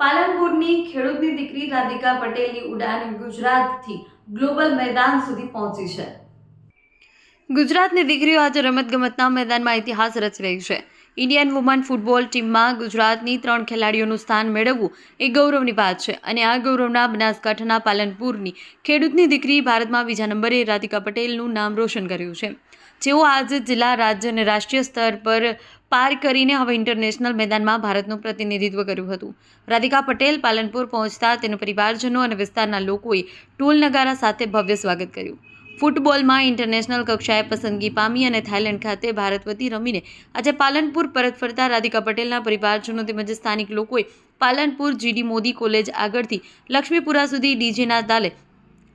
પાલનપુરની ખેડૂતની દીકરી રાધિકા પટેલની ઉડાન ગુજરાતથી ગ્લોબલ મેદાન સુધી પહોંચી છે. ગુજરાતની દીકરીઓ આજે રમતગમતના મેદાનમાં ઇતિહાસ રચી રહી છે. ઇન્ડિયન વુમન ફૂટબોલ ટીમમાં ગુજરાતની ત્રણ ખેલાડીઓનું સ્થાન મેળવવું એ ગૌરવની વાત છે અને આ ગૌરવના બનાસકાંઠાના પાલનપુરની ખેડૂતની દીકરી ભારતમાં બીજા નંબરે રાધિકા પટેલનું નામ રોશન કર્યું છે. જેઓ આજે જિલ્લા રાજ્ય અને રાષ્ટ્રીય સ્તર પર પાર કરીને હવે ઇન્ટરનેશનલ મેદાનમાં ભારતનું પ્રતિનિધિત્વ કર્યું હતું. રાધિકા પટેલ પાલનપુર પહોંચતા તેના પરિવારજનો અને વિસ્તારના લોકોએ ટોલ નગારા સાથે ભવ્ય સ્વાગત કર્યું. ફૂટબોલમાં ઇન્ટરનેશનલ કક્ષાએ પસંદગી પામી અને થાઇલેન્ડ ખાતે ભારત વતી રમીને આજે પાલનપુર પરત ફરતા રાધિકા પટેલના પરિવારજનો તેમજ સ્થાનિક લોકોએ પાલનપુર જીડી મોદી કોલેજ આગળથી લક્ષ્મીપુરા સુધી ડીજેના તાલે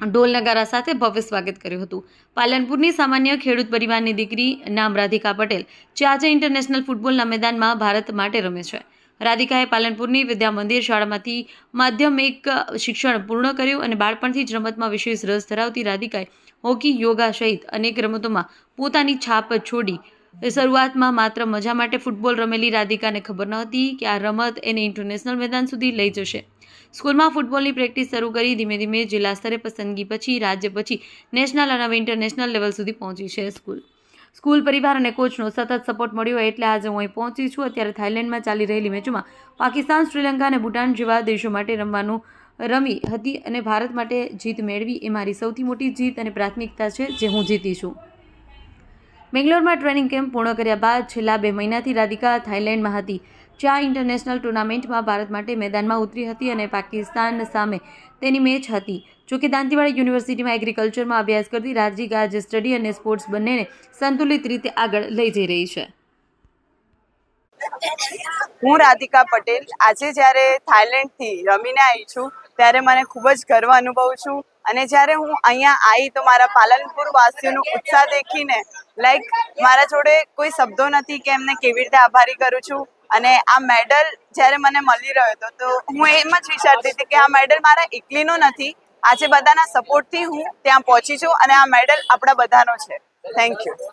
ઢોલ નગારા સાથે ભવ્ય સ્વાગત કર્યું હતું. પાલનપુરની સામાન્ય ખેડૂત પરિવારની દીકરી નામ રાધિકા પટેલ જે આજે ઇન્ટરનેશનલ ફૂટબોલના મેદાનમાં ભારત માટે રમે છે. રાધિકાએ પાલનપુરની વિદ્યા મંદિર શાળામાંથી માધ્યમિક શિક્ષણ પૂર્ણ કર્યું અને બાળપણથી જ રમતમાં વિશેષ રસ ધરાવતી રાધિકાએ હોકી, યોગા સહિત અનેક રમતોમાં પોતાની છાપ છોડી શરૂઆતમાં માત્ર મજા માટે ફૂટબોલ રમેલી રાધિકાને ખબર નહોતી કે આ રમત એને ઇન્ટરનેશનલ મેદાન સુધી લઈ જશે. સ્કૂલમાં ફૂટબોલની પ્રેક્ટિસ શરૂ કરી ધીમે ધીમે જિલ્લા સ્તરે પસંદગી પછી રાજ્ય પછી નેશનલ અને હવે ઇન્ટરનેશનલ લેવલ સુધી પહોંચી છે સ્કૂલ. સ્કૂલ પરિવાર અને કોચનો સતત સપોર્ટ મળ્યો એટલે આજે હું અહીં પહોંચી છું. અત્યારે થાઇલેન્ડમાં ચાલી રહેલી મેચોમાં પાકિસ્તાન, શ્રીલંકા અને ભૂટાન જેવા દેશો માટે રમવાનું રમી હતી અને ભારત માટે જીત મેળવી એ મારી સૌથી મોટી જીત અને પ્રાથમિકતા છે જે હું જીતી છું. બેંગ્લોરમાં ટ્રેનિંગ કેમ્પ પૂર્ણ કર્યા બાદ છેલ્લા બે મહિનાથી રાધિકા થાઇલેન્ડમાં હતી. જ્યાં ઇન્ટરનેશનલ ટુર્નામેન્ટમાં ભારત માટે મેદાનમાં ઉતરી હતી અને પાકિસ્તાન સામે તેની મેચ હતી. જોકે દાંતીવાડા યુનિવર્સિટીમાં એગ્રીકલ્ચરમાં અભ્યાસ કરતી રાધિકા આજે સ્ટડી અને સ્પોર્ટ્સ બંનેને સંતુલિત રીતે આગળ લઈ જઈ રહી છે. હું રાધિકા પટેલ. આજે જ્યારે થાઇલેન્ડથી રમીને આવી છું, ત્યારે મને ખૂબ જ ગર્વ અનુભવું છું. અને જ્યારે હું અહીંયા આવી તો મારા પાલનપુર વાસીઓનો ઉત્સાહ દેખીને લાઈક મારા જોડે કોઈ શબ્દો નથી કે એમને કેવી રીતે આભારી કરું છું. અને આ મેડલ જ્યારે મને મળી રહ્યો હતો, તો હું એમ જ વિચારતી હતી કે આ મેડલ મારા એકલીનો નથી. આજે બધાના સપોર્ટથી હું ત્યાં પહોંચી છું અને આ મેડલ આપણા બધાનો છે. Thank you